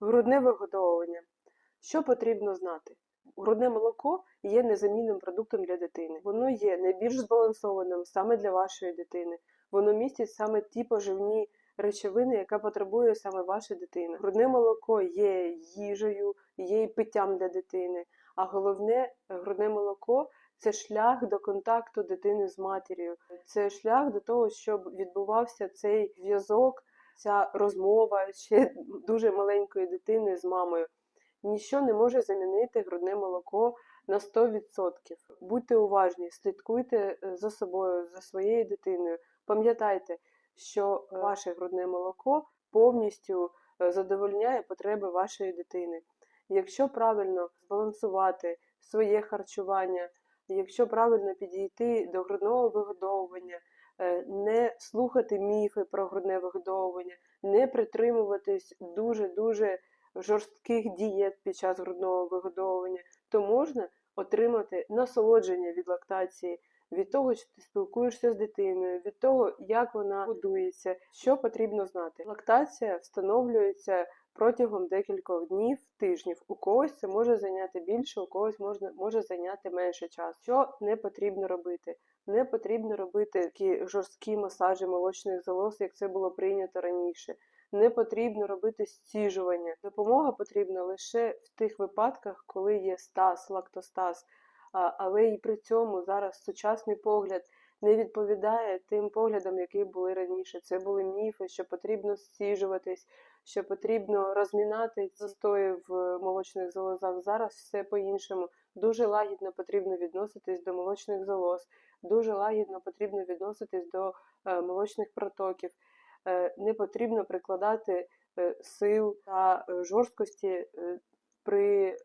Грудне вигодовування. Що потрібно знати? Грудне молоко є незамінним продуктом для дитини. Воно є найбільш збалансованим саме для вашої дитини. Воно містить саме ті поживні речовини, яка потребує саме ваша дитина. Грудне молоко є їжею, є і питтям для дитини. А головне, грудне молоко це шлях до контакту дитини з матір'ю. Це шлях до того, щоб відбувався цей зв'язок, ця розмова ще дуже маленької дитини з мамою. Ніщо не може замінити грудне молоко на 100%. Будьте уважні, слідкуйте е, за собою, за своєю дитиною. Пам'ятайте, що е, ваше грудне молоко повністю е, задовольняє потреби вашої дитини. Якщо правильно збалансувати своє харчування, якщо правильно підійти до грудного вигодовування, не слухати міфи про грудне вигодовування, не притримуватись дуже-дуже жорстких дієт під час грудного вигодовування, то можна отримати насолодження від лактації, від того, що ти спілкуєшся з дитиною, від того, як вона годується, що потрібно знати. Лактація встановлюється протягом декількох днів, тижнів. У когось це може зайняти більше, у когось можна, може зайняти менше часу. Що не потрібно робити? Не потрібно робити такі жорсткі масажі молочних залоз, як це було прийнято раніше. Не потрібно робити стіжування. Допомога потрібна лише в тих випадках, коли є стаз, лактостаз. Але і при цьому зараз сучасний погляд не відповідає тим поглядам, які були раніше. Це були міфи, що потрібно стіжуватись, що потрібно розмінати застої в молочних залозах. Зараз все по-іншому. Дуже лагідно потрібно відноситись до молочних залоз, дуже лагідно потрібно відноситись до е, молочних протоків. Е, не потрібно прикладати е, сил та жорсткості при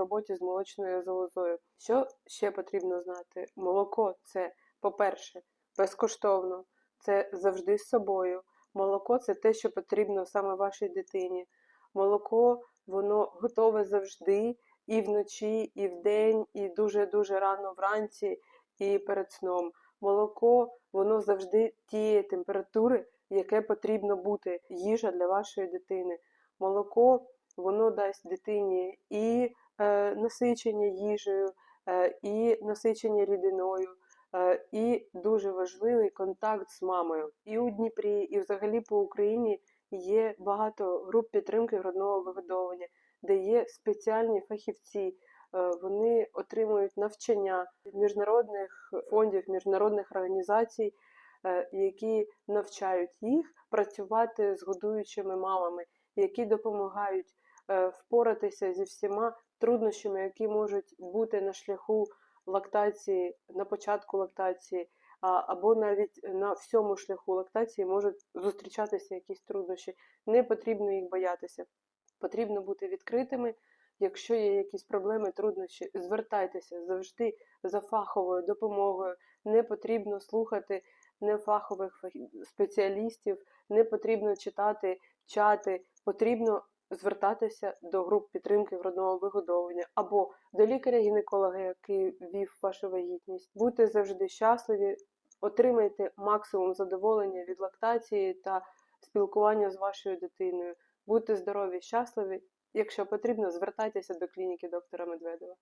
роботі з молочною залозою. Що ще потрібно знати? Молоко це, по-перше, безкоштовно, це завжди з собою. Молоко це те, що потрібно саме вашій дитині. Молоко воно готове завжди, і вночі, і вдень, і дуже-дуже рано вранці, і перед сном. Молоко воно завжди тієї температури, яке потрібно бути їжа для вашої дитини. Молоко воно дасть дитині і е, насичення їжею, е, і насичення рідиною, е, і дуже важливий контакт з мамою. І у Дніпрі, і взагалі по Україні є багато груп підтримки грудного вигодовування, де є спеціальні фахівці. Вони отримують навчання міжнародних фондів, міжнародних організацій, які навчають їх працювати з годуючими мамами, які допомагають впоратися зі всіма труднощами, які можуть бути на шляху лактації, на початку лактації, або навіть на всьому шляху лактації можуть зустрічатися якісь труднощі. Не потрібно їх боятися. Потрібно бути відкритими. Якщо є якісь проблеми, труднощі, звертайтеся завжди за фаховою допомогою. Не потрібно слухати нефахових спеціалістів, не потрібно читати чати, потрібно звертатися до груп підтримки грудного вигодовування або до лікаря-гінеколога, який вів вашу вагітність. Будьте завжди щасливі, отримайте максимум задоволення від лактації та спілкування з вашою дитиною. Будьте здорові, щасливі. Якщо потрібно, звертайтеся до клініки доктора Медведева.